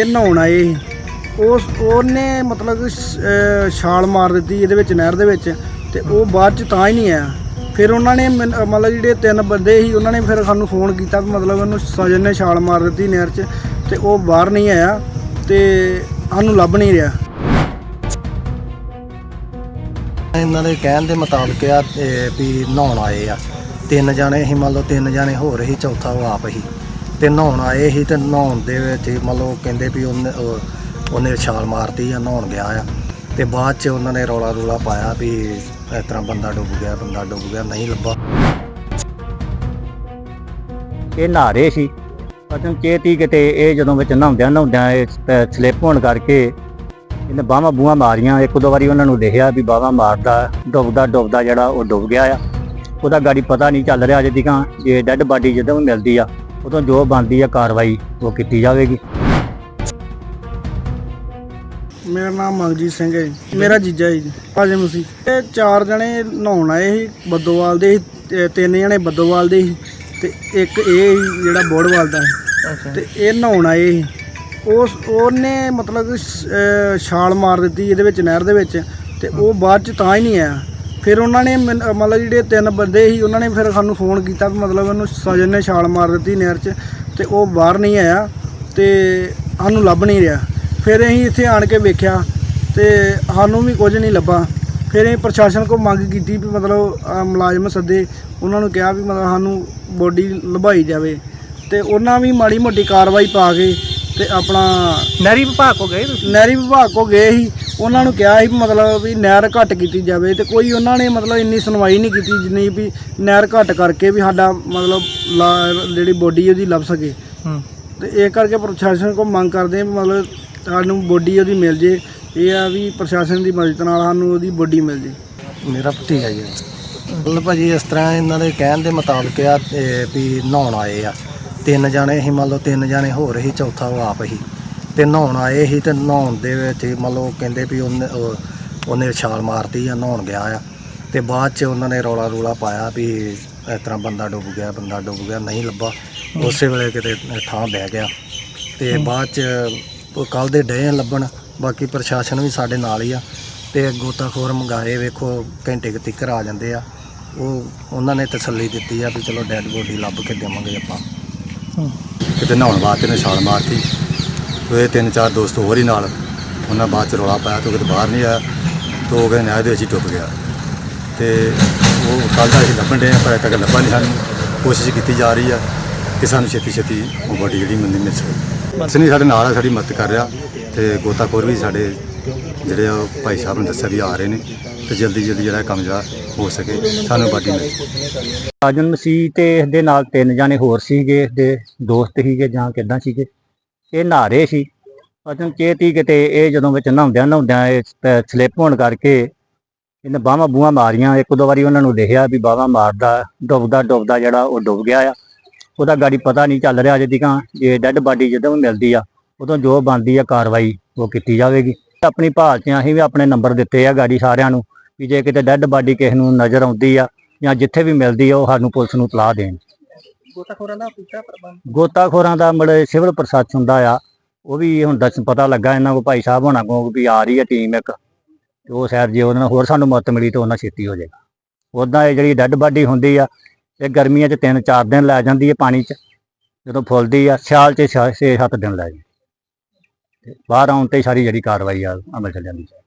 ਇਹ ਨਹਾਉਣ ਆਏ ਸੀ। ਉਸ ਉਹਨੇ ਮਤਲਬ ਅਹ, ਛਾਲ ਮਾਰ ਦਿੱਤੀ ਇਹਦੇ ਵਿੱਚ, ਨਹਿਰ ਦੇ ਵਿੱਚ, ਤੇ ਉਹ ਬਾਅਦ ਚ ਤਾਂ ਹੀ ਨਹੀਂ ਆਇਆ। ਫਿਰ ਉਹਨਾਂ ਨੇ ਮੈਨ- ਅਹ ਮਤਲਬ ਜਿਹੜੇ ਤਿੰਨ ਬੰਦੇ ਸੀ, ਉਹਨਾਂ ਨੇ ਫਿਰ ਸਾਨੂੰ ਫੋਨ ਕੀਤਾ ਵੀ ਮਤਲਬ ਉਹਨੂੰ ਸਜਨ ਨੇ ਛਾਲ ਮਾਰ ਦਿੱਤੀ ਨਹਿਰ 'ਚ, ਤੇ ਉਹ ਬਾਹਰ ਨਹੀਂ ਆਇਆ, ਤੇ ਸਾਨੂੰ ਲੱਭ ਨਹੀਂ ਰਿਹਾ। ਇਹਨਾਂ ਦੇ ਕਹਿਣ ਦੇ ਮੁਤਾਬਕ ਆ, ਇਹ ਵੀ ਨਹਾਉਣ ਆਏ ਆ। ਤਿੰਨ ਜਾਣੇ ਸੀ, ਮੰਨ ਲਓ ਤਿੰਨ ਜਾਣੇ ਹੋਰ ਸੀ, ਚੌਥਾ ਉਹ ਆਪ ਸੀ। ਤੇ ਨਹਾਉਣ ਆਏ ਸੀ ਤੇ ਨਹਾਉਣ ਦੇ ਵਿੱਚ ਹੀ ਮੰਨ ਕਹਿੰਦੇ ਵੀ ਉਹਨੇ, ਉਹ- ਉਹਨੇ ਛਾਲ ਮਾਰਤੀ ਆ, ਨਹਾਉਣ ਗਿਆ ਆ। ਤੇ ਬਾਅਦ ਚ ਉਹਨਾਂ ਨੇ ਰੌਲਾ ਰੂਲਾ ਪਾਇਆ ਵੀ ਇਸ ਤਰ੍ਹਾਂ ਬੰਦਾ ਡੁੱਬ ਗਿਆ, ਬੰਦਾ ਡੁੱਬ ਗਿਆ, ਨਹੀਂ ਲੱਭਾ। ਇਹ ਨਹਾ ਰਹੇ ਸੀ। ਅਚਨ ਚੇਤੀ ਕਿਤੇ ਇਹ ਜਦੋਂ ਵਿੱਚ ਨਹਾਉਂਦਿਆਂ ਨਹਾਉਂਦਿਆਂ ਇਹ ਸਲਿੱਪ ਹੋਣ ਕਰਕੇ ਇਹਨੇ ਬਾਹਾਂ ਬੂਹਾਂ ਮਾਰੀਆਂ। ਇੱਕ ਦੋ ਵਾਰੀ ਉਹਨਾਂ ਨੂੰ ਦੇਖਿਆ ਵੀ ਬਾਹਾਂ ਮਾਰਦਾ, ਡੁੱਬਦਾ ਡੁੱਬਦਾ ਜਿਹੜਾ ਉਹ ਡੁੱਬ ਗਿਆ ਆ। ਉਹਦਾ ਗਾੜੀ ਪਤਾ ਨਹੀਂ ਚੱਲ ਰਿਹਾ ਅਜੇ ਤੀਕਾਂ ਜੇ ਡੈੱਡ ਬਾਡੀ ਜਦੋਂ ਵੀ ਮਿਲਦੀ ਆ ਉਦੋਂ ਜੋ ਬਣਦੀ ਆ ਕਾਰਵਾਈ ਉਹ ਕੀਤੀ ਜਾਵੇਗੀ। ਮੇਰਾ ਨਾਮ ਮਨਜੀਤ ਸਿੰਘ ਹੈ ਜੀ। ਮੇਰਾ ਜੀਜਾ ਜੀ। ਭਾਜੇ ਮਸੀ। ਇਹ ਚਾਰ ਜਣੇ ਨਹਾਉਣ ਆਏ ਸੀ ਬੱਦੋਵਾਲ ਦੇ ਸੀ, ਤੇ ਤਿੰਨ ਜਣੇ ਬੱਦੋਵਾਲ ਦੇ ਸੀ ਤੇ ਇੱਕ ਇਹ ਸੀ ਜਿਹੜਾ ਬੋੜਵਾਲ ਦਾ ਸੀ। ਤੇ ਇਹ ਨਹਾਉਣ ਆਏ ਸੀ। ਉਸ ਉਹਨੇ ਮਤਲਬ ਸ਼- ਅਹ ਛਾਲ ਮਾਰ ਦਿੱਤੀ ਇਹਦੇ ਵਿੱਚ ਨਹਿਰ ਦੇ ਵਿੱਚ ਤੇ ਉਹ ਬਾਅਦ ਚ ਤਾਂ ਹੀ ਨਹੀਂ ਆਇਆ। ਫਿਰ ਉਹਨਾਂ ਨੇ ਮੈਨ- ਅਹ ਮਤਲਬ ਜਿਹੜੇ ਤਿੰਨ ਬੰਦੇ ਸੀ ਉਹਨਾਂ ਨੇ ਫਿਰ ਸਾਨੂੰ ਫੋਨ ਕੀਤਾ ਵੀ ਮਤਲਬ ਉਹਨੂੰ ਸਜਨ ਨੇ ਛਾਲ ਮਾਰ ਦਿੱਤੀ ਨਹਿਰ 'ਚ ਤੇ ਉਹ ਬਾਹਰ ਨਹੀਂ ਆਇਆ ਤੇ ਸਾਨੂੰ ਲੱਭ ਨਹੀਂ ਰਿਹਾ। ਫਿਰ ਅਸੀਂ ਇੱਥੇ ਆਣ ਕੇ ਵੇਖਿਆ ਤੇ ਸਾਨੂੰ ਵੀ ਕੁਝ ਨਹੀਂ ਲੱਭਾ। ਫਿਰ ਅਸੀਂ ਪ੍ਰਸ਼ਾਸਨ ਕੋਲ ਮੰਗ ਕੀਤੀ ਵੀ ਮਤਲਬ ਮੁਲਾਜ਼ਮ ਸੱਦੇ ਉਹਨਾਂ ਨੂੰ ਕਿਹਾ ਵੀ ਮਤਲਬ ਸਾਨੂੰ ਬੋਡੀ ਲਭਾਈ ਜਾਵੇ ਤੇ ਉਹਨਾਂ ਵੀ ਮਾੜੀ ਮੋਟੀ ਕਾਰਵਾਈ ਪਾ ਕੇ ਤੇ ਆਪਣਾ ਨਹਿਰੀ ਵਿਭਾਗ ਕੋ ਗਏ ਤੁਸੀਂ? ਨਹਿਰੀ ਵਿਭਾਗ ਕੋ ਗਏ ਸੀ। ਉਹਨਾਂ ਨੂੰ ਕਿਹਾ ਸੀ ਵੀ ਮਤਲਬ ਵੀ ਨਹਿਰ ਘੱਟ ਕੀਤੀ ਜਾਵੇ ਤੇ ਕੋਈ ਉਹਨਾਂ ਨੇ ਮਤਲਬ ਇੰਨੀ ਸੁਣਵਾਈ ਨਹੀਂ ਕੀਤੀ ਜਿੰਨੀ ਵੀ ਨਹਿਰ ਘੱਟ ਕਰਕੇ ਵੀ ਸਾਡਾ ਮਤਲਬ ਲਾ- ਜਿਹੜੀ ਬੋਡੀ ਉਹਦੀ ਲੱਭ ਸਕੇ। ਹੂੰ। ਤੇ ਇਹ ਕਰਕੇ ਪ੍ਰਸ਼ਾਸਨ ਕੋ ਮੰਗ ਕਰਦੇ ਆ ਵੀ ਮਤਲਬ ਸਾਨੂੰ ਬੋਡੀ ਉਹਦੀ ਮਿਲ ਜੇ। ਇਹ ਆ ਵੀ ਪ੍ਰਸ਼ਾਸਨ ਦੀ ਮਦਦ ਨਾਲ ਸਾਨੂੰ ਉਹਦੀ ਬੋਡੀ ਮਿਲ ਜੇ। ਮੇਰਾ ਭਤੀਜਾ ਜੀ। ਮਤਲਬ ਭਾਜੀ ਇਸ ਤਰ੍ਹਾਂ ਇਹਨਾਂ ਦੇ ਕਹਿਣ ਦੇ ਮੁਤਾਬਕ ਆ ਵੀ ਨਹਾਉਣ ਆਏ ਆ। ਤਿੰਨ ਜਾਣੇ ਸੀ ਮੰਨ ਲਓ ਤਿੰਨ ਜਾਣੇ ਹੋਰ ਸੀ ਚੌਥਾ ਉਹ ਆਪ ਸੀ। ਤੇ ਨਹਾਉਣ ਆਏ ਸੀ ਤੇ ਨਹਾਉਣ ਦੇ ਵਿੱਚ ਹੀ ਮੰਨ ਲਓ ਕਹਿੰਦੇ ਵੀ ਉਹਨੇ ਉਹ- ਉਹਨੇ ਛਾਲ ਮਾਰਤੀ ਆ ਨਹਾਉਣ ਗਿਆ ਆ। ਤੇ ਬਾਅਦ ਚ ਉਹਨਾਂ ਨੇ ਰੌਲਾ ਰੂਲਾ ਪਾਇਆ ਵੀ ਇਸ ਤਰ੍ਹਾਂ ਬੰਦਾ ਡੁੱਬ ਗਿਆ ਬੰਦਾ ਡੁੱਬ ਗਿਆ ਨਹੀਂ ਲੱਭਾ। ਉਸੇ ਵੇਲੇ ਕਿਤੇ ਥਾਂ ਬਹਿ ਗਿਆ। ਤੇ ਬਾਅਦ ਚ ਕੱਲ ਦੇ ਡਏ ਆ ਲੱਭਣ ਬਾਕੀ ਪ੍ਰਸ਼ਾਸਨ ਵੀ ਸਾਡੇ ਨਾਲ ਹੀ ਆ। ਤੇ ਗੋਤਾਖੋਰ ਮੰਗਾਏ ਵੇਖੋ ਘੰਟੇ ਕੁ ਤੀਕਰ ਆ ਜਾਂਦੇ ਆ। ਉਹ ਉਹਨਾਂ ਨੇ ਤਸੱਲੀ ਦਿੱਤੀ ਆ ਵੀ ਚਲੋ ਡੈੱਡ ਬੋਡੀ ਲੱਭ ਕੇ ਦੇਵਾਂਗੇ ਆਪਾਂ। ਕਿਤੇ ਨਹਾਉਣ ਵਾਸਤੇ ਨੇ ਛਾਲ ਮਾਰਤੀ। ਤੇ ਇਹ ਤਿੰਨ ਚਾਰ ਦੋਸਤ ਹੋਰ ਹੀ ਨਾਲ ਉਹਨਾਂ ਬਾਅਦ ਚ ਰੌਲਾ ਪਾਇਆ ਤੇ ਕਿਤੇ ਬਾਹਰ ਨਹੀਂ ਆਇਆ ਤੇ ਉਹ ਕਹਿੰਦੇ ਨਹਿਰ ਦੇ ਵਿੱਚ ਹੀ ਡੁੱਬ ਗਿਆ। ਤੇ ਉਹ ਕੱਲ੍ਹ ਦਾ ਅਸੀਂ ਲੱਭਣ ਦੇ ਪਰ ਅਜੇ ਤੱਕ ਲੱਭਾ ਨਹੀਂ ਸਾਨੂੰ। ਕੋਸ਼ਿਸ਼ ਕੀਤੀ ਜਾ ਰਹੀ ਆ ਕਿ ਸਾਨੂੰ ਛੇਤੀ ਛੇਤੀ ਉਹ ਬੋਡੀ ਜਿਹੜੀ ਮੰਨੀ ਮਿਲ ਸਕੇ। ਸਨੀ ਸਾਡੇ ਨਾਲ ਆ, ਸਾਡੀ ਮਦਦ ਕਰ ਰਿਹਾ ਤੇ ਗੋਤਾਖੋਰ ਵੀ ਸਾਡੇ ਜਿਹੜੇ ਆ ਉਹ ਭਾਈ ਸਾਹਿਬ ਨੇ ਦੱਸਿਆ ਵੀ ਆ ਰਹੇ ਨੇ ਤੇ ਜਲਦੀ ਜਲਦੀ ਜਿਹੜਾ ਕੰਮ ਜਿਹੜਾ ਹੋ ਸਕੇ, ਸਾਨੂੰ ਬਾਡੀ ਮਿਲ ਸਕੇ। ਰਾਜਨ ਮਸੀਹ ਤੇ ਇਸ ਨਾਲ ਤਿੰਨ ਜਾਣੇ ਹੋਰ ਸੀਗੇ ਇਸ ਦੇ ਦੋਸਤ ਸੀਗੇ ਜਾਂ ਕਿੱਦਾਂ ਸੀਗੇ? ਇਹ ਨਹਾ ਰਹੇ ਸੀ। ਅਚਨ ਚੇਤੀ ਕਿਤੇ ਇਹ ਜਦੋਂ ਵਿੱਚ ਨਹਾਉਂਦਿਆਂ ਨਹਾਉਂਦਿਆਂ ਇਹ ਸਲਿੱਪ ਹੋਣ ਕਰਕੇ ਇਹਨੇ ਬਾਹਾਂ ਬੂਹਾਂ ਮਾਰੀਆਂ। ਇੱਕ ਦੋ ਵਾਰੀ ਉਹਨਾਂ ਨੂੰ ਦੇਖਿਆ ਵੀ ਬਾਹਾਂ ਮਾਰਦਾ, ਡੁੱਬਦਾ ਡੁੱਬਦਾ ਜਿਹੜਾ ਉਹ ਡੁੱਬ ਗਿਆ ਆ। ਉਹਦਾ ਗਾੜੀ ਪਤਾ ਨਹੀਂ ਚੱਲ ਰਿਹਾ ਅਜੇ ਤੀਕਾਂ ਜੇ ਡੈੱਡ ਬਾਡੀ ਜਦੋਂ ਵੀ ਮਿਲਦੀ ਆ, ਉਦੋਂ ਜੋ ਬਣਦੀ ਆ ਕਾਰਵਾਈ ਉਹ ਕੀਤੀ ਜਾਵੇਗੀ। ਆਪਣੀ ਭਾਲ 'ਚ ਅਸੀਂ ਵੀ ਆਪਣੇ ਨੰਬਰ ਦਿੱਤੇ ਆ ਗਾੜੀ ਸਾਰਿਆਂ ਨੂੰ ਵੀ ਜੇ ਕਿਤੇ ਡੈੱਡ ਬਾਡੀ ਕਿਸੇ ਨੂੰ ਨਜ਼ਰ ਆਉਂਦੀ ਆ ਜਾਂ ਜਿੱਥੇ ਵੀ ਮਿਲਦੀ ਆ, ਉਹ ਸਾਨੂੰ ਪੁਲਿਸ ਨੂੰ ਤਲਾਹ ਦੇਣ। ਗੋਤਾਖੋਰਾਂ ਦਾ ਪੂਰਾ ਪ੍ਰਬੰਧ? ਗੋਤਾਖੋਰਾਂ ਦਾ ਮੜੇ ਸਿਵਲ ਪ੍ਰਸ਼ਾਸਨ ਦਾ ਆ। ਉਹ ਵੀ ਹੁਣ ਦੱਸ ਪਤਾ ਲੱਗਾ ਇਹਨਾਂ ਕੋ ਭਾਈ ਸਾਹਿਬ ਹੋਣਾ ਕੋ ਵੀ ਆ ਰਹੀ ਹੈ ਟੀਮ ਇੱਕ। ਤੇ ਉਹ ਸ਼ਾਇਦ ਜੇ ਉਹਨਾਂ ਨਾਲ ਹੋਰ ਸਾਨੂੰ ਮਦਦ ਮਿਲੀ ਤਾਂ ਉਹਨਾਂ ਛੇਤੀ ਹੋ ਜਾਏਗਾ। ਉਦਾਂ ਇਹ ਜਿਹੜੀ ਡੈੱਡ ਬਾਡੀ ਹੁੰਦੀ ਆ, ਇਹ ਗਰਮੀਆਂ 'ਚ 3-4 ਦਿਨ ਲੈ ਜਾਂਦੀ ਹੈ ਪਾਣੀ 'ਚ। ਜਦੋਂ ਫੁੱਲਦੀ ਆ, ਸਿਆਲ 'ਚ 6-7 ਦਿਨ ਲੈ ਜਾਂਦੀ। ਤੇ ਬਾਹਰ ਆਉਣ ਤੇ ਸਾਰੀ ਜਿਹੜੀ ਕਾਰਵਾਈ ਆ, ਅਮਲ ਚ ਜਾਂਦੀ ਹੈ